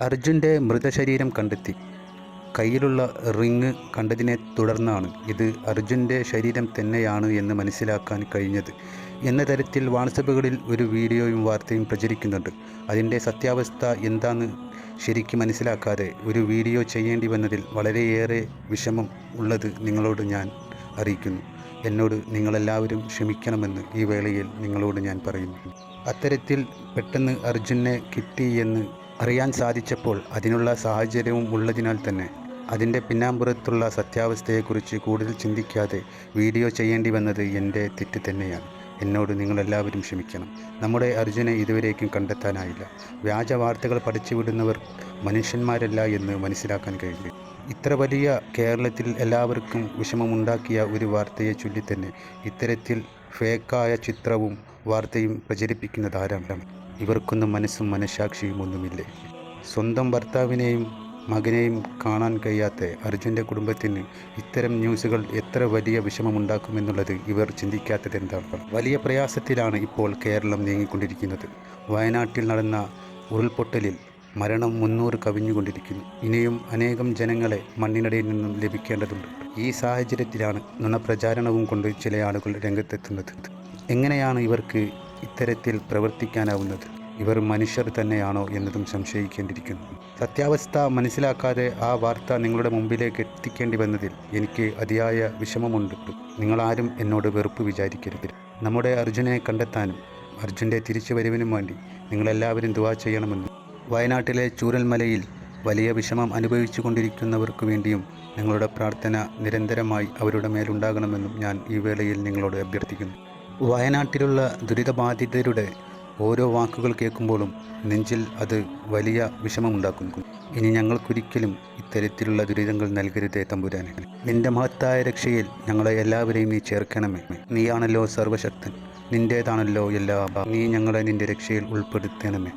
അർജുന്റെ മൃതശരീരം കണ്ടെത്തി. കയ്യിലുള്ള റിങ് കണ്ടതിനെ തുടർന്നാണ് ഇത് അർജുന്റെ ശരീരം തന്നെയാണ് എന്ന് മനസ്സിലാക്കാൻ കഴിഞ്ഞത്. എന്ന തരത്തിൽ വാട്സപ്പുകളിൽ ഒരു വീഡിയോയും വാർത്തയും പ്രചരിക്കുന്നുണ്ട്. അതിന്റെ സത്യാവസ്ഥ എന്താന്ന് ശരിക്കും മനസ്സിലാക്കാതെ ഒരു വീഡിയോ ചെയ്യേണ്ടി വന്നതിൽ വളരെയേറെ വിഷമം ഉള്ളത് നിങ്ങളോട് ഞാൻ അറിയിക്കുന്നു. എന്നോട് നിങ്ങളെല്ലാവരും ക്ഷമിക്കണമെന്ന് ഈ വേളയിൽ നിങ്ങളോട് ഞാൻ പറയുന്നു. അത്തരത്തിൽ പെട്ടെന്ന് അർജുനെ കിട്ടി എന്ന് അറിയാൻ സാധിച്ചപ്പോൾ അതിനുള്ള സാഹചര്യവും ഉള്ളതിനാൽ തന്നെ അതിന്റെ പിന്നാമ്പുറത്തുള്ള സത്യാവസ്ഥയെക്കുറിച്ച് കൂടുതൽ ചിന്തിക്കാതെ വീഡിയോ ചെയ്യേണ്ടി വന്നത് എന്റെ തെറ്റ് തന്നെയാണ്. എന്നോട് നിങ്ങളെല്ലാവരും ക്ഷമിക്കണം. നമ്മുടെ അർജുനെ ഇതുവരേക്കും കണ്ടെത്താനായില്ല. വ്യാജ വാർത്തകൾ പടച്ചുവിടുന്നവർ മനുഷ്യന്മാരല്ല എന്ന് മനസ്സിലാക്കാൻ കഴിഞ്ഞു ഇത്ര വലിയ കേരളത്തിൽ എല്ലാവർക്കും വിഷമമുണ്ടാക്കിയ ഒരു വാർത്തയെ ചൊല്ലി തന്നെ ഇത്തരത്തിൽ ഫേക്കായ ചിത്രവും വാർത്തയും പ്രചരിപ്പിക്കുന്നത് ആരാണ്? ഇവർക്കൊന്നും മനസ്സും മനഃസാക്ഷിയും ഒന്നുമില്ലേ? സ്വന്തം ഭർത്താവിനെയും മകനെയും കാണാൻ കഴിയാത്ത അർജുന്റെ കുടുംബത്തിന് ഇത്തരം ന്യൂസുകൾ എത്ര വലിയ വിഷമമുണ്ടാക്കുമെന്നുള്ളത് ഇവർ ചിന്തിക്കാത്തത് എന്താണ് വലിയ പ്രയാസത്തിലാണ് ഇപ്പോൾ കേരളം നീങ്ങിക്കൊണ്ടിരിക്കുന്നത്. വയനാട്ടിൽ നടന്ന ഉരുൾപൊട്ടലിൽ മരണം മുന്നൂറ് കവിഞ്ഞുകൊണ്ടിരിക്കുന്നു. ഇനിയും അനേകം ജനങ്ങളെ മണ്ണിനടിയിൽ നിന്നും ലഭിക്കേണ്ടതുണ്ട്. ഈ സാഹചര്യത്തിലാണ് നുണപ്രചാരണവും കൊണ്ട് ചില ആളുകൾ രംഗത്തെത്തുന്നത്. എങ്ങനെയാണ് ഇവർക്ക് ഇത്തരത്തിൽ പ്രവർത്തിക്കാനാവുന്നത്. ഇവർ മനുഷ്യർ തന്നെയാണോ എന്നതും സംശയിക്കേണ്ടിയിരിക്കുന്നു. സത്യാവസ്ഥ മനസ്സിലാക്കാതെ ആ വാർത്ത നിങ്ങളുടെ മുമ്പിലേക്ക് എത്തിക്കേണ്ടി വന്നതിൽ എനിക്ക് അതിയായ വിഷമമുണ്ട്. നിങ്ങളാരും എന്നോട് വെറുപ്പ് വിചാരിക്കരുത്. നമ്മുടെ അർജുനെ കണ്ടെത്താനും അർജുന്റെ തിരിച്ചുവരവിനും വേണ്ടി നിങ്ങളെല്ലാവരും ദുവാ ചെയ്യണമെന്നും. വയനാട്ടിലെ ചൂരൽമലയിൽ വലിയ വിഷമം അനുഭവിച്ചു കൊണ്ടിരിക്കുന്നവർക്ക് വേണ്ടിയും നിങ്ങളുടെ പ്രാർത്ഥന നിരന്തരമായി അവരുടെ മേലുണ്ടാകണമെന്നും ഞാൻ ഈ വേളയിൽ നിങ്ങളോട് അഭ്യർത്ഥിക്കുന്നു. വയനാട്ടിലുള്ള ദുരിതബാധിതരുടെ ഓരോ വാക്കുകൾ കേൾക്കുമ്പോഴും നെഞ്ചിൽ അത് വലിയ വിഷമമുണ്ടാക്കുന്നു. ഇനി ഞങ്ങൾക്കൊരിക്കലും ഇത്തരത്തിലുള്ള ദുരിതങ്ങൾ നൽകരുതേ തമ്പുരാനെ. നിന്റെ മഹത്തായ രക്ഷയിൽ ഞങ്ങളെ എല്ലാവരെയും നീ ചേർക്കണമേ. നീയാണല്ലോ സർവശക്തൻ നിന്റേതാണല്ലോ എല്ലാ നീ ഞങ്ങളെ നിന്റെ രക്ഷയിൽ ഉൾപ്പെടുത്തണമേ.